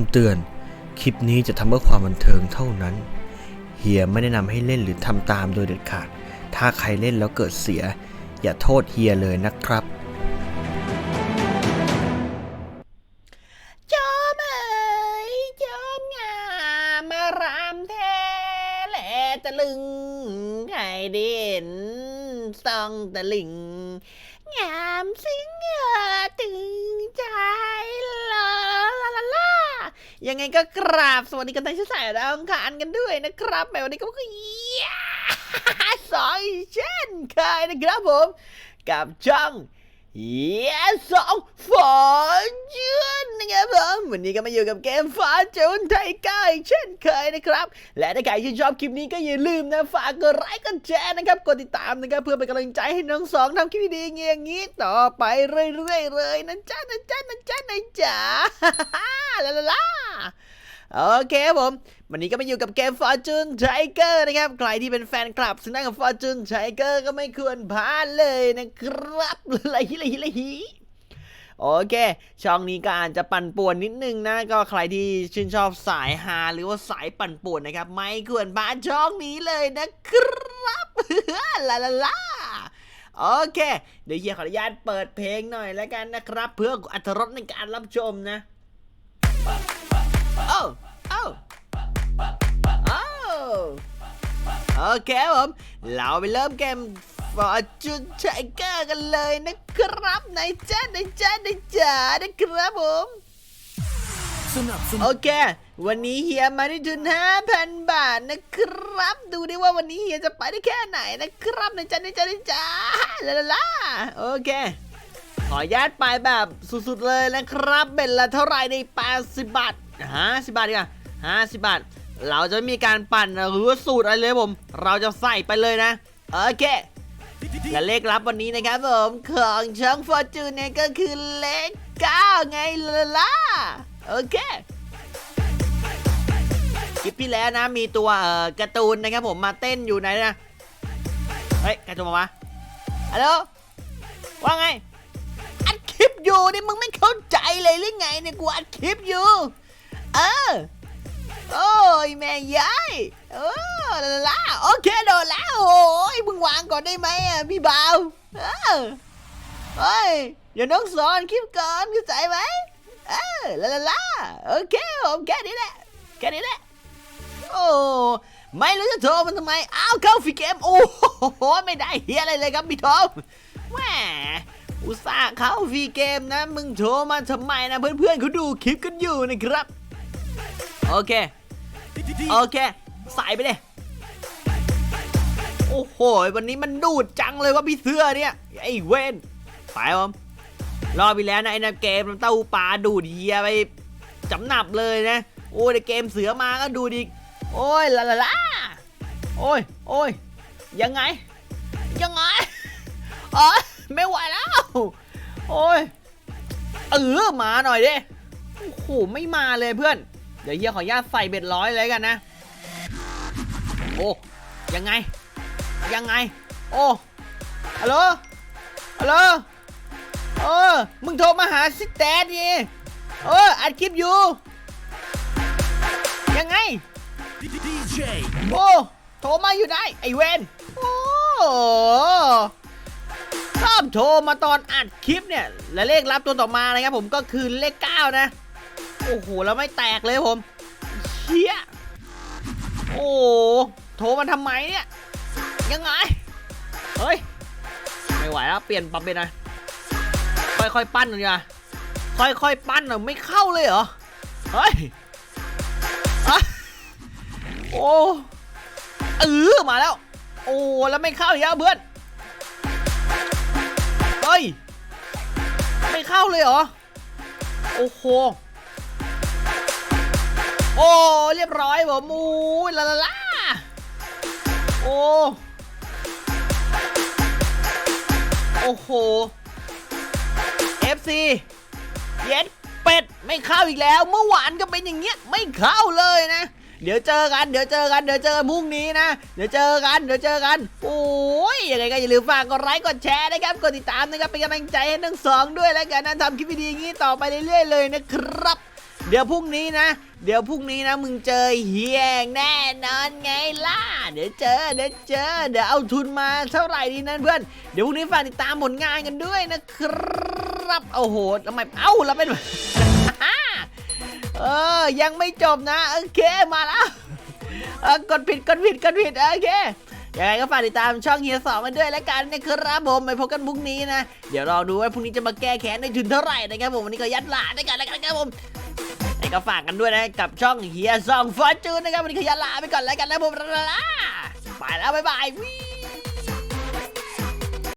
ำเตือน คลิปนี้จะทำเพื่อความบันเทิงเท่านั้น เฮียไม่แนะนำให้เล่นหรือทำตามโดยเด็ดขาด ถ้าใครเล่นแล้วเกิดเสีย อย่าโทษเฮียเลยนะครับจอมเอ๋ยจอมงามมารามแท้แหละตะลึงใครเด่นซองตะลิงงามสิงเอตึงใจล ยังไงก็กราบสวัสดีกันทั้งสายดาวอังคารกันด้วยนะครับแม้วันนี้ก็คือยียสองอีกเช่นเคยนะครับผม กับช่องเยสองฝน วันนี้ก็มาอยู่กับเกมฟอร์จูนไทเกอร์อีกเช่นเคยนะครับ และถ้าใครชื่ชอบคลิปนี้ก็อย่าลืมนะฝากกดไลค์กดแชร์นะครับ กดติดตามนะครับเพื่อเป็นกำลังใจให้น้องสองทำคลิปดีๆอย่างนี้ต่อไปเรื่อยๆเลยนะจ๊ะนะจ๊ะนะจ๊ะนะจ๊ะลาลาลาโอเคครับผม วันนี้ก็มาอยู่กับเกม Fortune Tiger นะครับ ใครที่เป็นแฟนคลับสนัขกับ Fortune Tiger ก็ไม่ควรพลาดเลยนะครับลยฮิลยฮิลยฮิ โอเค ช่องนี้ก็อาจจะปั่นป่วนนิดนึงนะ ก็ใครที่ชื่นชอบสายฮาหรือว่าสายปั่นป่วนนะครับ ไม่ควรพลาดช่องนี้เลยนะครับลาลาลาโอเค เดี๋ยวเฮียขออนุญาตเปิดเพลงหน่อยแล้วกันนะครับ เพื่ออัตรสในการรับชมนะโอ้โอ้โอ้โอเคครับผม เราไปเริ่มเกม Fortune Tiger กันเลยนะครับในจ้าในจ้าในจ้านะครับผมโอเค วันนี้เฮียมาที่ทุน5,000 บาทนะครับ ดูดิว่าวันนี้เฮียจะไปได้แค่ไหนนะครับในจ้าในจ้าในจ้าลาลาลาโอเค ขออนุญาตไปแบบสุดๆเลยนะครับเป็นละเท่าไหร่ใน80บาท50บาทดีกว่า50บาท เราจะไม่มีการปั่นหรือว่าสูตรอะไรเลยผม เราจะใส่ไปเลยนะ โอเค และเลขลับวันนี้นะครับผมของช่องฟอร์จูนเนี่ยก็คือเลข9ไงล่ะล่ะโอเคคลิปที่แล้วนะมีตัวเอ่อการ์ตูนนะครับผมมาเต้นอยู่ไหนนะเฮ้ยการ์ตูนมาวะฮัลโหลว่าไงอัดคลิปอยู่นี่มึงไม่เข้าใจเลยหรือไงเนี่ยกูอัดคลิปอยู่ เออ ยแม่ยายเออลาลาโอเคโดนแล้วโอ้ยมึงวางก่อนได้ไหมอะพี่บ่าวเออเฮ้ยเดี๋ยวน้องสอนคลิปก่อนเข้าใจไหมเออลาลาลาโอเคผมแค่นี้แหละแค่นี้แหละโอ้ไม่รู้จะโทรมันทำไมอ้าวเข้าฟีเกมโอ้โหไม่ได้เฮียอะไรเลยครับพี่ทอมแหมอุตส่าห์เข้าฟรีเกมนะ มึงโทรมาทำไมนะ เพื่อนๆเขาดูคลิปกันอยู่นะครับ โอเค โอเคใส่ไปเลย โอ้โห วันนี้มันดูดจังเลยว่าพี่เสื้อเนี่ย ไอ้เวนไปผมรอบไปแล้วนะไอ้นะเกมมันเต้าปลาดูดเฮียไปจำหนับเลยนะ โอ้ยแต่เกมเสือมาก็ดูดิโอ้ยลาลาลาโอ้ยโอ้ยยังไง ยังไงโอ้ยไม่ไหวแล้ว โอ้ยเออมาหน่อยดิโอ้โหไม่มาเลยเพื่อน เดี๋ยวเฮียขออนุญาตใส่เบ็ดร้อยเลยกันนะ โอ้ยังไง ยังไง โอ้ฮัลโหลฮัลโหลเออมึงโทรมาหาซิสแตดดิเอออัดคลิปอยู่ ยังไงโอ้โทรมาอยู่ได้ ไอเวนโอ้ชอบโทรมาตอนอัดคลิปเนี่ย และเลขลับตัวต่อมานะครับผมก็คือเลข 9 นะ โอ้โห แล้วไม่แตกเลยผมเชี่ยโอ้โทรมาทำไมเนี่ย ยังไง เฮ้ย ไม่ไหวแล้ว เปลี่ยนปรับเป็นอะไรค่อยๆปั้นหน่อยค่อยๆปั้นหน่อยไม่เข้าเลยเหรอ เฮ้ยอะโอ้เออมาแล้ว โอ้แล้วไม่เข้าอีกแล้วเพื่อนเฮ้ย ไม่เข้าเลยเหรอ โอ้โห โอ้เรียบร้อยผมโอ้ลาลาลาโอ้โอ้โห FC เย็ดเป็ดไม่เข้าอีกแล้ว เมื่อวานก็เป็นอย่างเงี้ยไม่เข้าเลยนะ เดี๋ยวเจอกันเดี๋ยวเจอกันเดี๋ยวเจอพรุ่งนี้นะ เดี๋ยวเจอกันเดี๋ยวเจอกัน โอ้ยยังไงก็อย่าลืมฝากกดไลค์กดแชร์นะครับกดติดตามนะครับเป็นกำลังใจให้ทั้งสองด้วยแล้วกันนะทำคลิปดีๆอย่างนี้ต่อไปเรื่อยๆเลยนะครับ เดี๋ยวพรุ่งนี้นะ เดี๋ยวพรุ่งนี้นะมึงเจอเฮียงแน่นอนไงล่ะ เดี๋ยวเจอ เดี๋ยวเจอ เดี๋ยวเอาทุนมาเท่าไหร่ดีนั่นเพื่อน เดี๋ยวพรุ่งนี้ฝากติดตามผลงานกันด้วยนะครับ โอ้โหทำไม เอ้าเราเป็น เออ ยังไม่จบนะ โอเค มาแล้วกดผิด กดผิด กดผิด โอเค ยังไงก็ฝากติดตามช่องเฮียสองกันด้วยแล้วกันนะครับผมไปพบกันพรุ่งนี้นะ เดี๋ยวรอดูว่าพรุ่งนี้จะมาแก้แค้นในถึงเท่าไหร่นะครับผมวันนี้ก็ยัดหลาด้วยกันแล้วกันนะครับผมยังไงก็ฝากกันด้วยนะกับช่องเฮียสองฟอร์จูนนะครับวันนี้ก็ยัดหลาไปก่อนแล้วกันนะผมไปแล้วบ๊ายบายวิ